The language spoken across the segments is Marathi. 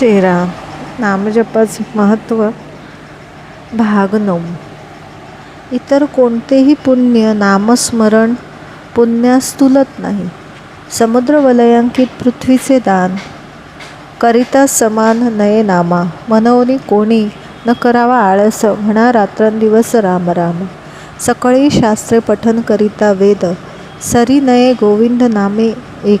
श्रीराम नामजपाचे महत्त्व भाग नऊ इतर कोणतेही पुण्य नामस्मरण पुण्यास तुलत नाही. समुद्र वलयांकित पृथ्वीचे दान. करिता समान नये नामा मनवनी कोणी न करावा आळस. म्हणा रात्रंदिवस राम राम. सकाळी शास्त्रे पठन करिता वेद. सरी नये गोविंद नामे एक.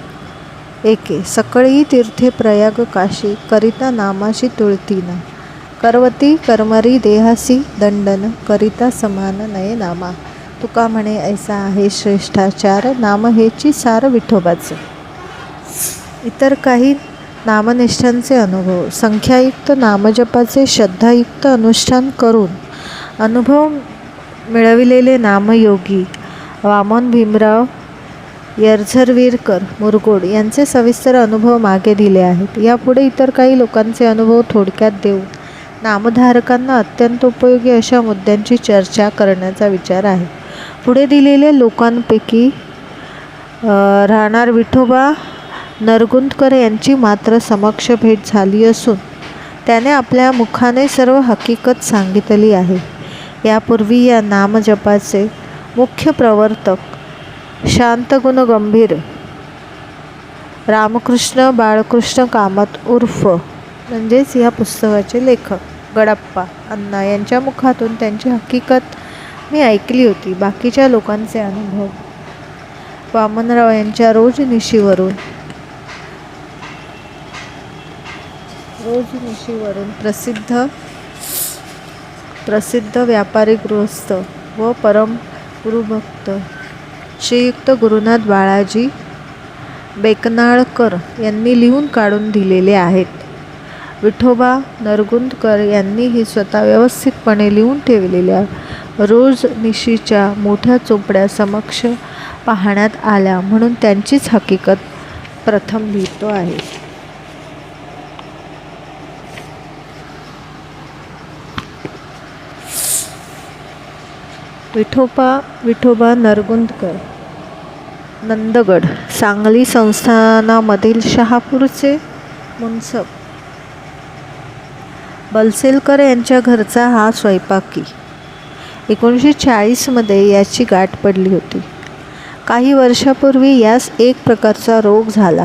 एके सकळी तीर्थे प्रयाग काशी करिता नामाशी तुळतीना. करवती कर्मरी देहासी दंडन करिता समान नये नामा तुका म्हणे ऐसा आहे श्रेष्ठाचार नाम हेची सार विठोबाचे. इतर काही नामनिष्ठांचे अनुभव. संख्यायुक्त नामजपाचे श्रद्धायुक्त अनुष्ठान करून अनुभव मिळविलेले नामयोगी वामन भीमराव यरझरवीरकर मुरगोड यांचे सविस्तर अनुभव मागे दिले आहेत. यापुढे इतर काही लोकांचे अनुभव थोडक्यात देऊन नामधारकांना अत्यंत उपयोगी अशा मुद्द्यांची चर्चा करण्याचा विचार आहे. पुढे दिलेल्या लोकांपैकी राहणार विठोबा नरगुंदकर यांची मात्र समक्ष भेट झाली असून त्याने आपल्या मुखाने सर्व हकीकत सांगितली आहे. यापूर्वी या नामजपाचे मुख्य प्रवर्तक शांतगुण गंभीर रामकृष्ण बाळकृष्ण कामत उर्फ. म्हणजेच या पुस्तकाचे लेखक गडप्पा अण्णा यांच्या मुखातून त्यांची हकीकत मी ऐकली होती. बाकीच्या लोकांचे अनुभव वामनराव यांच्या रोजनिशीवरून रोजनिशीवरून प्रसिद्ध प्रसिद्ध व्यापारी गृहस्थ व परम गुरुभक्त श्रीयुक्त गुरुनाथ बाळाजी बेकनाळकर यांनी लिहून काढून दिलेले आहेत. विठोबा नरगुंदकर यांनीही स्वतः व्यवस्थितपणे लिहून ठेवलेल्या रोज निशीच्या मोठ्या चोपड्या समक्ष पाहण्यात आल्या म्हणून त्यांचीच हकीकत प्रथम लिहितो आहे. विठोबा विठोबा नरगुंदकर नंदगड सांगली संस्थानामधील शहापूरचे मुनसब. बलसेलकर यांच्या घरचा हा स्वयंपाकी. एकोणीसशे चाळीसमध्ये याची गाठ पडली होती. काही वर्षापूर्वी यास एक प्रकारचा रोग झाला.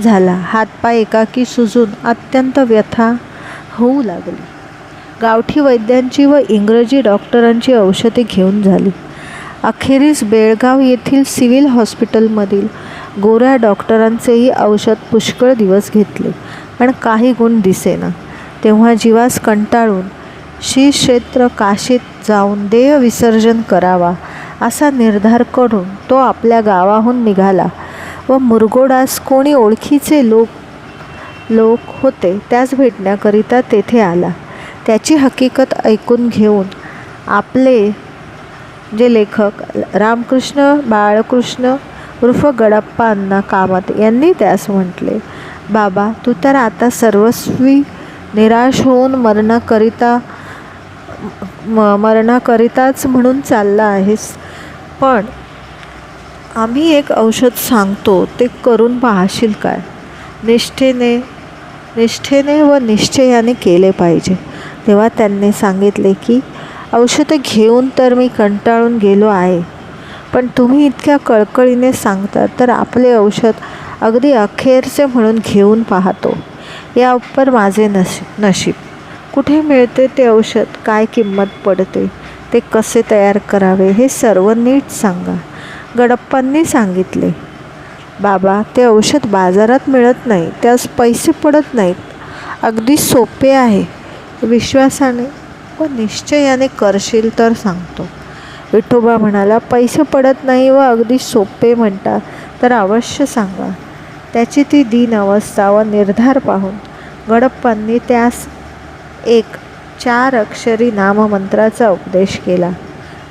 झाला. हातपाय एकाकी सुजून अत्यंत व्यथा होऊ लागली. गावठी वैद्यांची व इंग्रजी डॉक्टरांची औषधे घेऊन झाली. अखेरीस बेळगाव येथील सिव्हिल हॉस्पिटलमधील गोऱ्या डॉक्टरांचेही औषध पुष्कळ दिवस घेतले. पण काही गुण दिसेना. तेव्हा जीवास कंटाळून श्री क्षेत्र काशीत जाऊन देह विसर्जन करावा असा निर्धार करून तो आपल्या गावाहून निघाला व मुरगोडास कोणी ओळखीचे लोक लोक होते त्याच भेटण्याकरिता तेथे आला. त्याची हकीकत ऐकून घेऊन आपले जे लेखक रामकृष्ण बाळकृष्ण उर्फ गडप्पा अण्णा कामत यांनी त्यास म्हटले बाबा तू तर आता सर्वस्वी निराश होऊन मरणाकरिता म मरणाकरिताच म्हणून चालला आहेस. पण आम्ही एक औषध सांगतो ते करून पाहशील काय? निष्ठेने निष्ठेने व निश्चयाने केले पाहिजे. तेव्हा त्यांनी सांगितले की औषधं घेऊन तर मी कंटाळून गेलो आहे. पण तुम्ही इतक्या कळकळीने सांगता तर आपले औषध अगदी अखेरचे म्हणून घेऊन पाहतो. या उपर माझे नशीब नशीब. कुठे मिळते ते औषध? काय किंमत पडते? ते कसे तयार करावे? हे सर्व नीट सांगा. गडप्पांनी सांगितले बाबा ते औषध बाजारात मिळत नाही. त्यास पैसे पडत नाहीत. अगदी सोपे आहे. विश्वासाने व निश्चयाने करशील तर सांगतो. विठोबा म्हणाला पैसे पडत नाही व अगदी सोपे म्हणता तर अवश्य सांगा. त्याची ती दीन अवस्था व निर्धार पाहून गडप्पांनी त्यास एक चार अक्षरी नाममंत्राचा उपदेश केला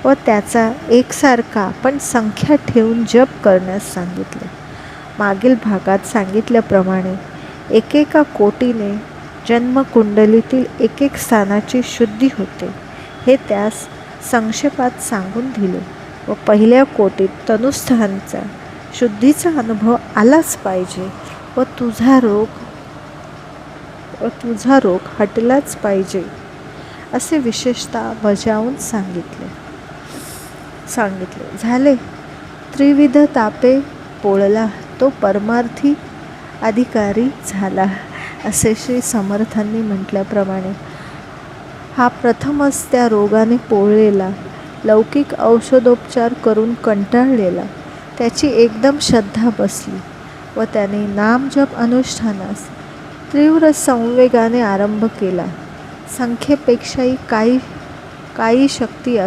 व त्याचा एकसारखा पण संख्या ठेवून जप करण्यास सांगितले. मागील भागात सांगितल्याप्रमाणे एकेका कोटीने जन्मकुंडलीतील एक एक स्थानाची शुद्धी होते हे त्यास संक्षेपात सांगून दिले. व पहिल्या कोटीत तनुस्थानचा शुद्धीचा अनुभव आलाच पाहिजे व तुझा रोग व तुझा रोग हटलाच पाहिजे असे विशेषतः बजावून सांगितले. सांगितले झाले. त्रिविध तापे पोळला तो परमार्थी अधिकारी झाला. असे श्री समर्थांनी म्हटल्याप्रमाणे हा प्रथमच त्या रोगाने पोळलेला लौकिक औषधोपचार करून कंटाळलेला त्याची एकदम श्रद्धा बसली व त्याने नामजप अनुष्ठानास तीव्र संवेगाने आरंभ केला. संख्येपेक्षाही काही काही शक्ती